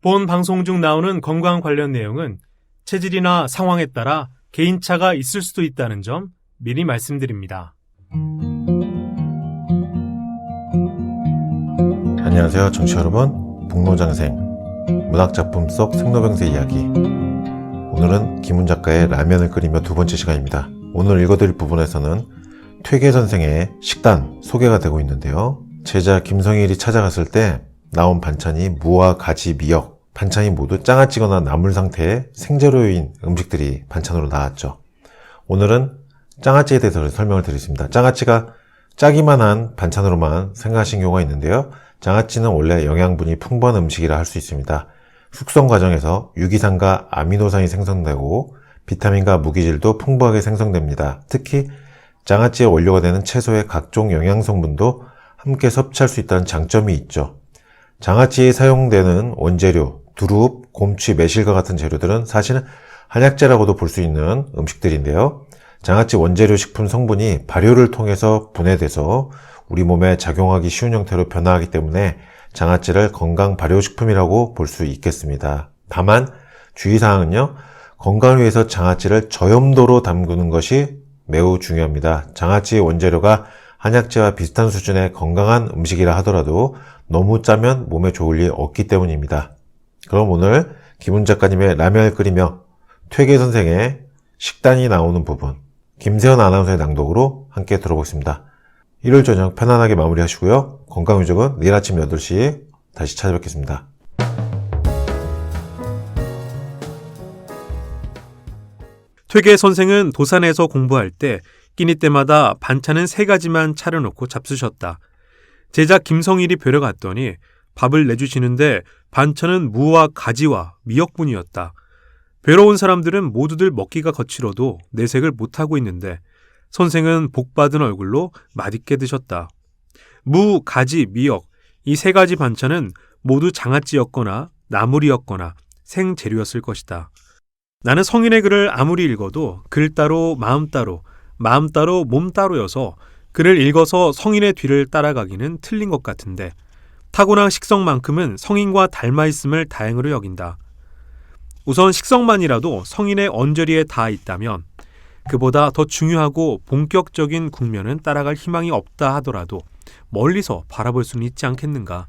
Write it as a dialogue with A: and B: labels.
A: 본 방송 중 나오는 건강 관련 내용은 체질이나 상황에 따라 개인차가 있을 수도 있다는 점 미리 말씀드립니다.
B: 안녕하세요, 정치 여러분. 북노장생 문학작품 속 생로병세 이야기. 오늘은 김훈 작가의 라면을 끓이며 두 번째 시간입니다. 오늘 읽어드릴 부분에서는 퇴계 선생의 식단 소개가 되고 있는데요. 제자 김성일이 찾아갔을 때 나온 반찬이 무와 가지, 미역, 반찬이 모두 장아찌거나 나물 상태의 생재료인 음식들이 반찬으로 나왔죠. 오늘은 장아찌에 대해서 설명을 드리겠습니다. 장아찌가 짜기만 한 반찬으로만 생각하신 경우가 있는데요. 장아찌는 원래 영양분이 풍부한 음식이라 할 수 있습니다. 숙성 과정에서 유기산과 아미노산이 생성되고 비타민과 무기질도 풍부하게 생성됩니다. 특히 장아찌의 원료가 되는 채소의 각종 영양 성분도 함께 섭취할 수 있다는 장점이 있죠. 장아찌에 사용되는 원재료, 두릅, 곰취, 매실과 같은 재료들은 사실은 한약재라고도 볼 수 있는 음식들인데요. 장아찌 원재료 식품 성분이 발효를 통해서 분해돼서 우리 몸에 작용하기 쉬운 형태로 변화하기 때문에 장아찌를 건강 발효식품이라고 볼 수 있겠습니다. 다만 주의사항은요. 건강을 위해서 장아찌를 저염도로 담그는 것이 매우 중요합니다. 장아찌의 원재료가 한약재와 비슷한 수준의 건강한 음식이라 하더라도 너무 짜면 몸에 좋을 일 없기 때문입니다. 그럼 오늘 김훈 작가님의 라면을 끓이며 퇴계 선생의 식단이 나오는 부분 김세현 아나운서의 낭독으로 함께 들어보겠습니다. 일요일 저녁 편안하게 마무리하시고요. 건강 유적은 내일 아침 8시 다시 찾아뵙겠습니다.
A: 퇴계 선생은 도산에서 공부할 때 끼니 때마다 반찬은 세 가지만 차려놓고 잡수셨다. 제자 김성일이 뵈러 갔더니 밥을 내주시는데 반찬은 무와 가지와 미역뿐이었다. 뵈러 온 사람들은 모두들 먹기가 거칠어도 내색을 못하고 있는데 선생은 복받은 얼굴로 맛있게 드셨다. 무, 가지, 미역 이 세 가지 반찬은 모두 장아찌였거나 나물이었거나 생재료였을 것이다. 나는 성인의 글을 아무리 읽어도 글 따로 마음 따로 마음 따로 몸 따로여서 글을 읽어서 성인의 뒤를 따라가기는 틀린 것 같은데 타고난 식성만큼은 성인과 닮아 있음을 다행으로 여긴다. 우선 식성만이라도 성인의 언저리에 다 있다면 그보다 더 중요하고 본격적인 국면은 따라갈 희망이 없다 하더라도 멀리서 바라볼 수는 있지 않겠는가.